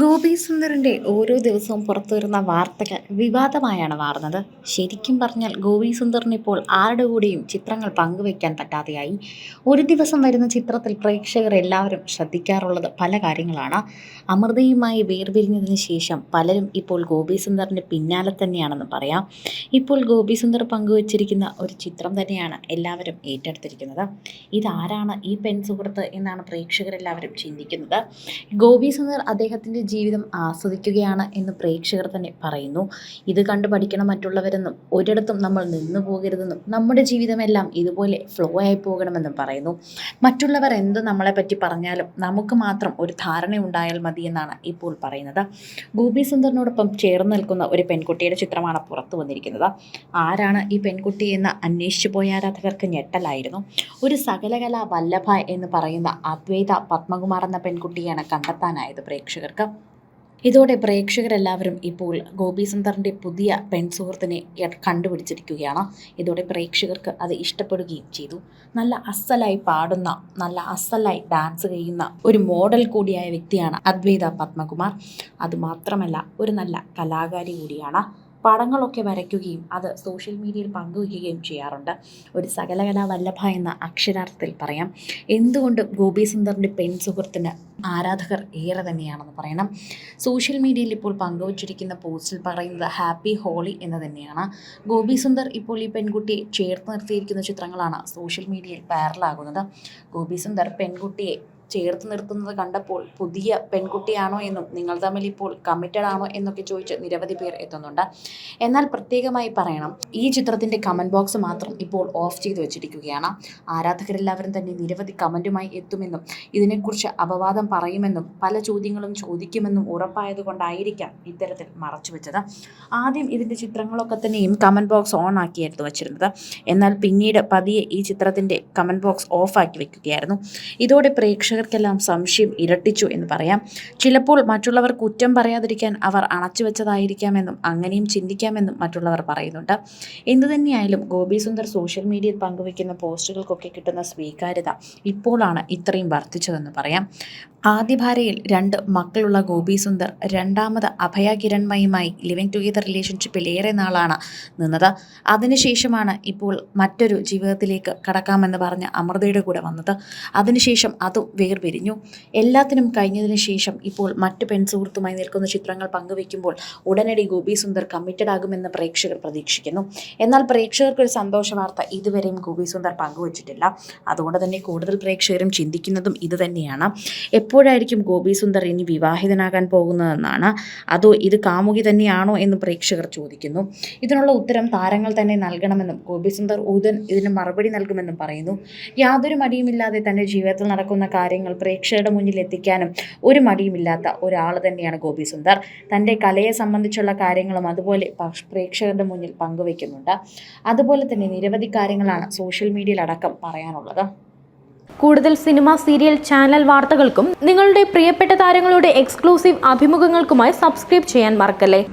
ഗോപി സുന്ദറിന്റെ ഓരോ ദിവസവും പുറത്തു വരുന്ന വാർത്തകൾ വിവാദമായാണ് മാറുന്നത് ശരിക്കും പറഞ്ഞാൽ ഗോപി ഇപ്പോൾ ആരുടെ കൂടെയും ചിത്രങ്ങൾ പങ്കുവയ്ക്കാൻ പറ്റാതെയായി. ഒരു ദിവസം വരുന്ന ചിത്രത്തിൽ പ്രേക്ഷകർ എല്ലാവരും ശ്രദ്ധിക്കാറുള്ളത് പല കാര്യങ്ങളാണ്. അമൃതയുമായി വേർപിരിഞ്ഞതിന് ശേഷം പലരും ഇപ്പോൾ ഗോപി സുന്ദറിന്റെ പിന്നാലെ തന്നെയാണെന്ന് പറയാം. ഇപ്പോൾ ഗോപി സുന്ദർ പങ്കുവച്ചിരിക്കുന്ന ഒരു ചിത്രം തന്നെയാണ് എല്ലാവരും ഏറ്റെടുത്തിരിക്കുന്നത്. ഇതാരാണ് ഈ പെൺ സുഹൃത്ത് എന്നാണ് പ്രേക്ഷകരെല്ലാവരും ചിന്തിക്കുന്നത്. ഗോപി സുന്ദർ അദ്ദേഹത്തിന്റെ ജീവിതം ആസ്വദിക്കുകയാണ് എന്ന് പ്രേക്ഷകർ തന്നെ പറയുന്നു. ഇത് കണ്ട് പഠിക്കണം മറ്റുള്ളവരെന്നും ഒരിടത്തും നമ്മൾ നിന്നു പോകരുതെന്നും നമ്മുടെ ജീവിതമെല്ലാം ഇതുപോലെ ഫ്ലോ ആയി പോകണമെന്നും പറയുന്നു. മറ്റുള്ളവർ എന്ത് നമ്മളെ പറ്റി പറഞ്ഞാലും നമുക്ക് മാത്രം ഒരു ധാരണ ഉണ്ടായാൽ മതി എന്നാണ് ഇപ്പോൾ പറയുന്നത്. ഗോപി സുന്ദറിനോടൊപ്പം ചേർന്ന് നിൽക്കുന്ന ഒരു പെൺകുട്ടിയുടെ ചിത്രമാണ് പുറത്തു വന്നിരിക്കുന്നത്. ആരാണ് ഈ പെൺകുട്ടി എന്ന് അന്വേഷിച്ചു പോയ ആരാധകർക്ക് ഞെട്ടലായിരുന്നു. ഒരു സകലകല വല്ലഭ എന്ന് പറയുന്ന അദ്വൈത പത്മകുമാർ എന്ന പെൺകുട്ടിയാണ് കണ്ടെത്താനായത് പ്രേക്ഷകർക്ക്. ഇതോടെ പ്രേക്ഷകരെല്ലാവരും ഇപ്പോൾ ഗോപി സുന്ദറിന്റെ പുതിയ പെൺ സുഹൃത്തിനെ കണ്ടുപിടിച്ചിരിക്കുകയാണ്. ഇതോടെ പ്രേക്ഷകർക്ക് അത് ഇഷ്ടപ്പെടുകയും ചെയ്തു. നല്ല അസലായി പാടുന്ന നല്ല അസലായി ഡാൻസ് ചെയ്യുന്ന ഒരു മോഡൽ കൂടിയായ വ്യക്തിയാണ് അദ്വൈത പത്മകുമാർ. അതുമാത്രമല്ല ഒരു നല്ല കലാകാരി കൂടിയാണ്. പടങ്ങളൊക്കെ വരയ്ക്കുകയും അത് സോഷ്യൽ മീഡിയയിൽ പങ്കുവയ്ക്കുകയും ചെയ്യാറുണ്ട്. ഒരു സകലകലാ വല്ലഭ എന്ന അക്ഷരാർത്ഥത്തിൽ പറയാം. എന്തുകൊണ്ട് ഗോപി സുന്ദറിന്റെ പെൺ സുഹൃത്തിന് ആരാധകർ ഏറെ തന്നെയാണെന്ന് പറയണം. സോഷ്യൽ മീഡിയയിൽ ഇപ്പോൾ പങ്കുവച്ചിരിക്കുന്ന പോസ്റ്റിൽ പറയുന്നത് ഹാപ്പി ഹോളി എന്ന് തന്നെയാണ്. ഗോപി സുന്ദർ ഇപ്പോൾ ഈ പെൺകുട്ടിയെ ചേർത്ത് നിർത്തിയിരിക്കുന്ന ചിത്രങ്ങളാണ് സോഷ്യൽ മീഡിയയിൽ വൈറലാകുന്നത് ഗോപി സുന്ദർ പെൺകുട്ടിയെ ചേർത്ത് നിർത്തുന്നത് കണ്ടപ്പോൾ പുതിയ പെൺകുട്ടിയാണോ എന്നും നിങ്ങൾ തമ്മിൽ ഇപ്പോൾ കമ്മിറ്റഡ് ആണോ എന്നൊക്കെ ചോദിച്ച് നിരവധി പേർ എത്തുന്നുണ്ട്. എന്നാൽ പ്രത്യേകമായി പറയണം ഈ ചിത്രത്തിന്റെ കമന്റ് ബോക്സ് മാത്രം ഇപ്പോൾ ഓഫ് ചെയ്ത് വെച്ചിരിക്കുകയാണ്. ആരാധകരെല്ലാവരും തന്നെ നിരവധി കമന്റുമായി എത്തുമെന്നും ഇതിനെക്കുറിച്ച് അപവാദം പറയുമെന്നും പല ചോദ്യങ്ങളും ചോദിക്കുമെന്നും ഉറപ്പായതുകൊണ്ടായിരിക്കാം ഇത്തരത്തിൽ മറച്ചു വെച്ചത്. ആദ്യം ഇതിന്റെ ചിത്രങ്ങളൊക്കെ തന്നെയും കമന്റ് ബോക്സ് ഓൺ ആക്കിയായിരുന്നു വെച്ചിരുന്നത്. എന്നാൽ പിന്നീട് പതിയെ ഈ ചിത്രത്തിന്റെ കമന്റ് ബോക്സ് ഓഫ് ആക്കി വെക്കുകയായിരുന്നു. ഇതോടെ പ്രേക്ഷകർക്കെല്ലാം സംശയം ഇരട്ടിച്ചു എന്ന് പറയാം. ചിലപ്പോൾ മറ്റുള്ളവർ കുറ്റം പറയാതിരിക്കാൻ അവർ അണച്ചു വെച്ചതായിരിക്കാമെന്നും അങ്ങനെയും ചിന്തിക്കാമെന്നും മറ്റുള്ളവർ പറയുന്നുണ്ട്. എന്തു തന്നെയായാലും ഗോപി സുന്ദർ സോഷ്യൽ മീഡിയയിൽ പങ്കുവയ്ക്കുന്ന പോസ്റ്റുകൾക്കൊക്കെ കിട്ടുന്ന സ്വീകാര്യത ഇപ്പോഴാണ് ഇത്രയും വർദ്ധിച്ചതെന്ന് പറയാം. ആദ്യ ഭാര്യയിൽ രണ്ട് മക്കളുള്ള ഗോപി സുന്ദർ രണ്ടാമത് അഭയ കിരൺമയുമായി ലിവിങ് ടുഗെദർ റിലേഷൻഷിപ്പിൽ ഏറെ നാളാണ് നിന്നത്. അതിനുശേഷമാണ് ഇപ്പോൾ മറ്റൊരു ജീവിതത്തിലേക്ക് കടക്കാമെന്ന് പറഞ്ഞ അമൃതയുടെ കൂടെ വന്നത്. അതിനുശേഷം അതും വേർപിരിഞ്ഞു എല്ലാത്തിനും കഴിഞ്ഞതിന് ശേഷം ഇപ്പോൾ മറ്റ് പെൺസുഹൃത്തുമായി നിൽക്കുന്ന ചിത്രങ്ങൾ പങ്കുവെക്കുമ്പോൾ ഉടനടി ഗോപി സുന്ദർ കമ്മിറ്റഡ് ആകുമെന്ന് പ്രേക്ഷകർ പ്രതീക്ഷിക്കുന്നു. എന്നാൽ പ്രേക്ഷകർക്ക് ഒരു സന്തോഷ വാർത്ത ഇതുവരെയും ഗോപി സുന്ദർ പങ്കുവച്ചിട്ടില്ല. അതുകൊണ്ട് തന്നെ കൂടുതൽ പ്രേക്ഷകരും ചിന്തിക്കുന്നതും ഇതുതന്നെയാണ് എപ്പോഴായിരിക്കും ഗോപി സുന്ദർ ഇനി വിവാഹിതനാകാൻ പോകുന്നതെന്നാണ്? അതോ ഇത് കാമുകി തന്നെയാണോ എന്ന് പ്രേക്ഷകർ ചോദിക്കുന്നു. ഇതിനുള്ള ഉത്തരം താരങ്ങൾ തന്നെ നൽകണമെന്നും ഗോപി സുന്ദർ ഉദൻ ഇതിന് മറുപടി നൽകുമെന്നും പറയുന്നു. യാതൊരു മടിയുമില്ലാതെ തന്റെ ജീവിതത്തിൽ നടക്കുന്ന കാര്യങ്ങൾ പ്രേക്ഷകരുടെ മുന്നിൽ എത്തിക്കാനും ഒരു മടിയുമില്ലാത്ത ഒരാൾ തന്നെയാണ് ഗോപി സുന്ദർ. തന്റെ കലയെ സംബന്ധിച്ചുള്ള കാര്യങ്ങളും അതുപോലെ പ്രേക്ഷകരുടെ മുന്നിൽ പങ്കുവെക്കുന്നുണ്ട്. അതുപോലെ തന്നെ നിരവധി കാര്യങ്ങളാണ് സോഷ്യൽ മീഡിയയിലടക്കം പറയാനുള്ളത്. കൂടുതൽ സിനിമ സീരിയൽ ചാനൽ വാർത്തകൾക്കും നിങ്ങളുടെ പ്രിയപ്പെട്ട താരങ്ങളുടെ എക്സ്ക്ലൂസീവ് അഭിമുഖങ്ങൾക്കുമായി സബ്സ്ക്രൈബ് ചെയ്യാൻ മറക്കല്ലേ?